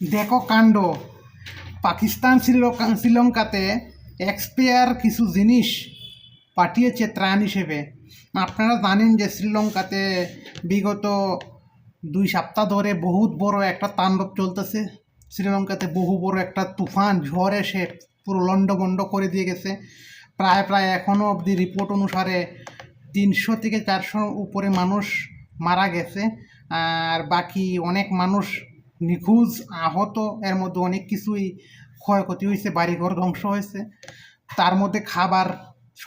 দেখো কাণ্ড। পাকিস্তান শ্রীলঙ্কা শ্রীলঙ্কাতে এক্সপায়ার কিছু জিনিস পাঠিয়েছে ত্রাণ হিসেবে। আপনারা জানেন যে শ্রীলঙ্কাতে বিগত দুই সপ্তাহ ধরে বহুত বড় একটা তাণ্ডব চলতেছে। শ্রীলঙ্কাতে বহু বড় একটা তুফান, ঝড় এসে পুরো লন্ডভন্ড করে দিয়ে গেছে। প্রায় প্রায় এখনও অবধি রিপোর্ট অনুসারে তিনশো থেকে চারশো উপরে মানুষ মারা গেছে। আর বাকি অনেক মানুষ নিখোঁজ, আহত, এর মধ্যে অনেক কিছুই ক্ষয়ক্ষতি হয়েছে, বাড়িঘর ধ্বংস হয়েছে। তার মধ্যে খাবার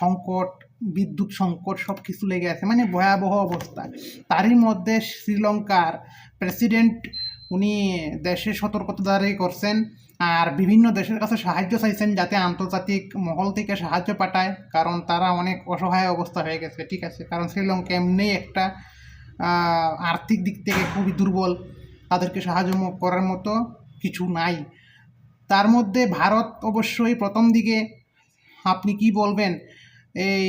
সংকট, বিদ্যুৎ সংকট সব কিছু লেগে আছে মানে ভয়াবহ অবস্থা। তারই মধ্যে শ্রীলঙ্কার প্রেসিডেন্ট, উনি দেশে সতর্কতা জারি করছেন আর বিভিন্ন দেশের কাছে সাহায্য চাইছেন যাতে আন্তর্জাতিক মহল থেকে সাহায্য পাঠায়, কারণ তারা অনেক অসহায় অবস্থা হয়ে গেছে, ঠিক আছে? কারণ শ্রীলঙ্কা এমনি একটা আর্থিক দিক থেকে খুবই দুর্বল। তাদেরকে সাহায্য করার মতো কিছু নাই। তার মধ্যে ভারত অবশ্যই প্রথম দিকে, আপনি কি বলবেন, এই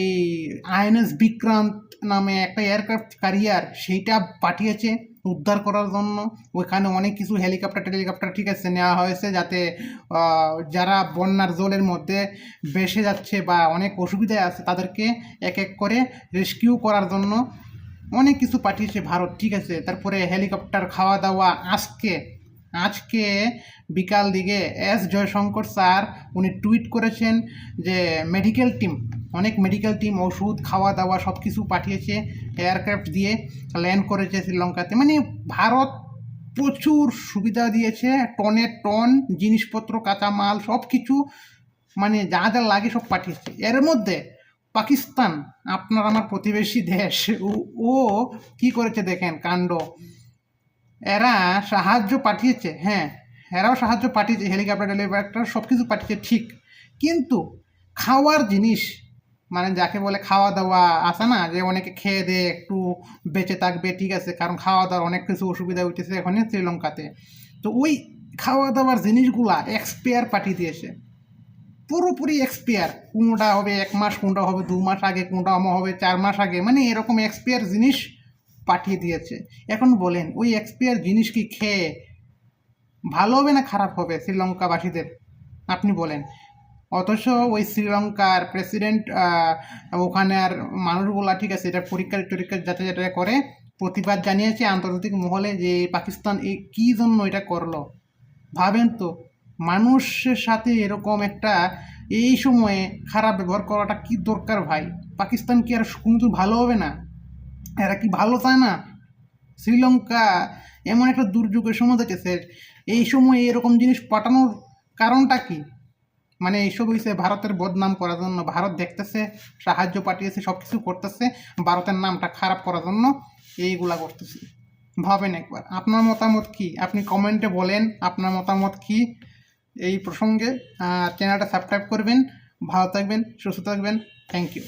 আইএনএস বিক্রান্ত নামে একটা এয়ারক্রাফট ক্যারিয়ার সেইটা পাঠিয়েছে উদ্ধার করার জন্য। ওইখানে অনেক কিছু হেলিকপ্টার টেলিকপ্টার ঠিক আছে নেওয়া হয়েছে যাতে যারা বন্যার জলের মধ্যে ভেসে যাচ্ছে বা অনেক অসুবিধায় আছে তাদেরকে এক এক করে রেস্কিউ করার জন্য অনেক কিছু পাঠিয়েছে ভারত, ঠিক আছে? তারপরে হেলিকপ্টার খাওয়া দাওয়া আজকে আজকে বিকাল দিকে এস জয়শঙ্কর স্যার, উনি টুইট করেছেন যে মেডিকেল টিম অনেক মেডিকেল টিম ওষুধ, খাওয়া দাওয়া সব কিছু পাঠিয়েছে এয়ারক্রাফট দিয়ে ল্যান্ড করেছে শ্রীলঙ্কাতে। মানে ভারত প্রচুর সুবিধা দিয়েছে, টনে টন জিনিসপত্র, কাঁচামাল সব কিছু মানে যা যা লাগে সব পাঠিয়েছে। এর মধ্যে পাকিস্তান, আপনার আমার প্রতিবেশী দেশ। ও- কি করেছে দেখেন, কাণ্ড। এরা সাহায্য পাঠিয়েছে হ্যাঁ এরাও সাহায্য পাঠিয়েছে হেলিকপ্টার হেলিকপ্টার সব কিছু পাঠিয়েছে, ঠিক। কিন্তু খাওয়ার জিনিস মানে যাকে বলে খাওয়া দাওয়া আসে না, যে অনেকে খেয়ে দিয়ে একটু বেঁচে থাকবে, ঠিক আছে, কারণ খাওয়া দাওয়ার অনেক কিছু অসুবিধা উঠেছে এখানে শ্রীলঙ্কাতে। তো ওই খাওয়া দাওয়ার জিনিসগুলা এক্সপায়ার পাঠিয়ে দিয়েছে। পুরোপুরি এক্সপায়ার কোনটা হবে এক মাস, কোনটা হবে দু মাস আগে, কোনটা আমার হবে চার মাস আগে মানে এরকম এক্সপায়ার জিনিস পাঠিয়ে দিয়েছে। এখন বলেন, ওই এক্সপায়ার জিনিস কি খেয়ে ভালো হবে না খারাপ হবে শ্রীলঙ্কাবাসীদের? আপনি বলেন। অথচ ওই শ্রীলঙ্কার প্রেসিডেন্ট ওখানে আর মানুষগুলা, ঠিক আছে, এটা পরীক্ষা টরীক্ষা যাতে যেটা করে, প্রতিবাদ জানিয়েছে আন্তর্জাতিক মহলে যে পাকিস্তান এই কী জন্য এটা করল। ভাবেন তো। মানুষের সাথে এরকম একটা এই সময়ে খারাপ ব্যবহার করাটা কি দরকার ভাই? পাকিস্তান কি আর কিন্তু ভালো হবে না? এরা কি ভালো চায় না? শ্রীলঙ্কা এমন একটা দুর্যোগের সময় দেখেছে এই সময় এরকম জিনিস পাঠানোর কারণটা কি? মানে এইসব হয়েছে ভারতের বদনাম করার জন্য, ভারত দেখতেছে, সাহায্য পাঠিয়েছে সব কিছু করতেছে, ভারতের নামটা খারাপ করার জন্য এইগুলা করতেছে। ভাবেন একবার, আপনার মতামত কি? আপনি কমেন্টে বলেন, আপনার মতামত কি? এই প্রসঙ্গে চ্যানেলটা সাবস্ক্রাইব করবেন ভালো থাকবেন সুস্থ থাকবেন। Thank you